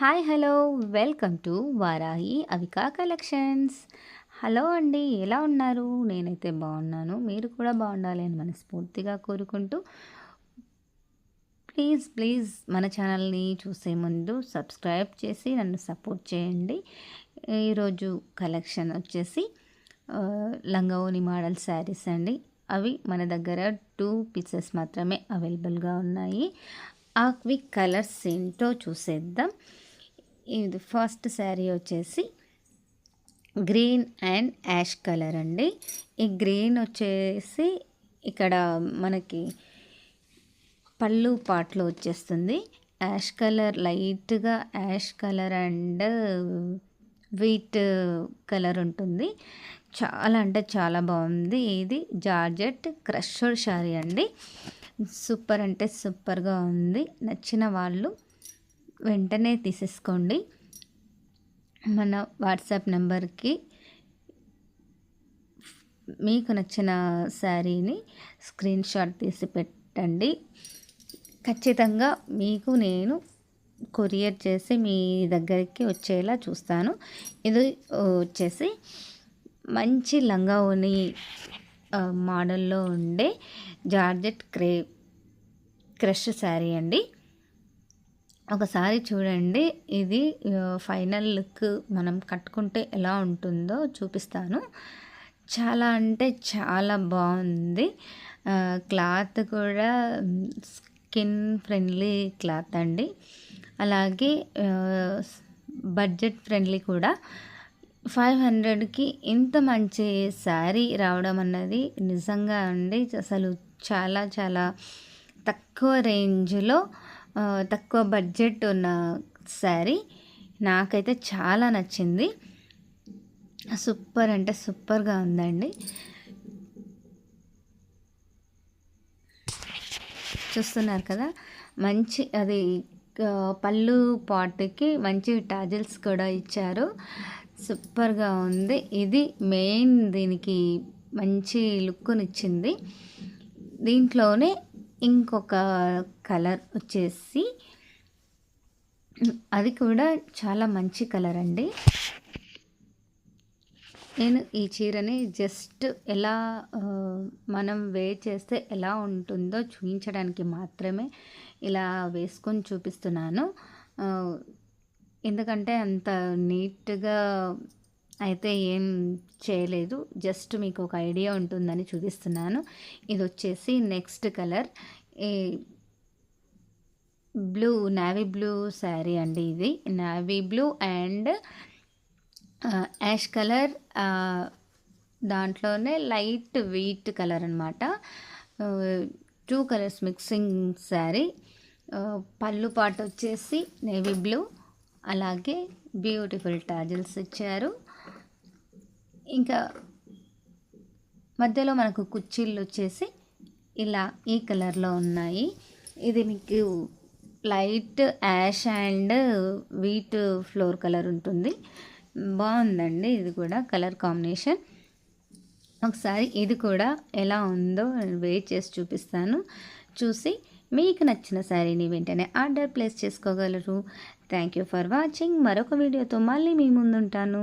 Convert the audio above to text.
Hi hello. Welcome to Varahi Avika collections. Hello అండి ఎలా ఉన్నారు? నేనైతే బాగున్నాను. మీరు కూడా బాగుండాలి అని మనస్ఫూర్తిగా కోరుకుంటూ ప్లీజ్ ప్లీజ్ మన ఛానల్ని చూసే ముందు సబ్స్క్రైబ్ చేసి నన్ను సపోర్ట్ చేయండి. ఈరోజు కలెక్షన్ వచ్చేసి లంగావోని మోడల్ శారీస్ అండి. అవి మన దగ్గర టూ పీసెస్ మాత్రమే అవైలబుల్గా ఉన్నాయి. ఆ క్విక్ కలర్స్ ఏంటో చూసేద్దాం. ఇది ఫస్ట్ శారీ వచ్చేసి గ్రీన్ అండ్ యాష్ కలర్ అండి. ఈ గ్రీన్ వచ్చేసి ఇక్కడ మనకి పళ్ళు పాటలో వచ్చేస్తుంది. యాష్ కలర్ లైట్గా ash colour and wheat colour ఉంటుంది. చాలా అంటే చాలా బాగుంది. ఇది జార్జెట్ క్రషర్ శారీ అండి. సూపర్ అంటే సూపర్గా ఉంది. నచ్చిన వాళ్ళు వెంటనే తీసేసుకోండి. మన వాట్సాప్ నెంబర్కి మీకు నచ్చిన శారీని స్క్రీన్ షాట్ తీసి పెట్టండి. ఖచ్చితంగా మీకు నేను కొరియర్ చేసి మీ దగ్గరికి వచ్చేలా చూస్తాను. ఇది వచ్చేసి మంచి లంగా మోడల్లో ఉండే జార్జెట్ క్రే క్రష్ శారీ అండి. ఒకసారి చూడండి. ఇది ఫైనల్ లుక్ మనం కట్టుకుంటే ఎలా ఉంటుందో చూపిస్తాను. చాలా అంటే చాలా బాగుంది. క్లాత్ కూడా స్కిన్ ఫ్రెండ్లీ క్లాత్ అండి. అలాగే బడ్జెట్ ఫ్రెండ్లీ కూడా. ఫైవ్ హండ్రెడ్కి ఇంత మంచి శారీ రావడం అన్నది నిజంగా అండి. అసలు చాలా చాలా తక్కువ రేంజ్లో తక్కువ బడ్జెట్ ఉన్న శారీ నాకైతే చాలా నచ్చింది. సూపర్ అంటే సూపర్గా ఉందండి. చూస్తున్నారు కదా మంచి అది పళ్ళు పాట్కి మంచి టాజిల్స్ కూడా ఇచ్చారు. సూపర్గా ఉంది. ఇది మెయిన్ దీనికి మంచి లుక్నిచ్చింది దీంట్లోనే ఇంకొక కలర్ వచ్చేసి అది కూడా చాలా మంచి కలర్ అండి. నేను ఈ చీరని జస్ట్ ఎలా మనం వే చేస్తే ఎలా ఉంటుందో చూపించడానికి మాత్రమే ఇలా వేసుకొని చూపిస్తున్నాను. ఎందుకంటే అంత నీట్గా అయితే ఏం చేయలేదు. జస్ట్ మీకు ఒక ఐడియా ఉంటుందని చూపిస్తున్నాను. ఇది వచ్చేసి నెక్స్ట్ కలర్. ఈ బ్లూ నావీ బ్లూ శారీ అండి ఇది. Navy blue and ash colour దాంట్లోనే లైట్ వీట్ కలర్ అనమాట టూ కలర్స్ మిక్సింగ్ శారీ. పళ్ళు పాట వచ్చేసి నేవీ బ్లూ. అలాగే బ్యూటిఫుల్ టాజిల్స్ ఇచ్చారు. ఇంకా మధ్యలో మనకు కుర్చీలు వచ్చేసి ఇలా ఈ కలర్లో ఉన్నాయి. ఇది మీకు light ash and wheat flour colour ఉంటుంది. బాగుందండి ఇది కూడా కలర్ కాంబినేషన్. ఒకసారి ఇది కూడా ఎలా ఉందో వెయిట్ చేసి చూపిస్తాను. చూసి మీకు నచ్చిన శారీని వెంటనే ఆర్డర్ ప్లేస్ చేసుకోగలరు. Thank you for watching. మరొక వీడియోతో మళ్ళీ మీ ముందుంటాను.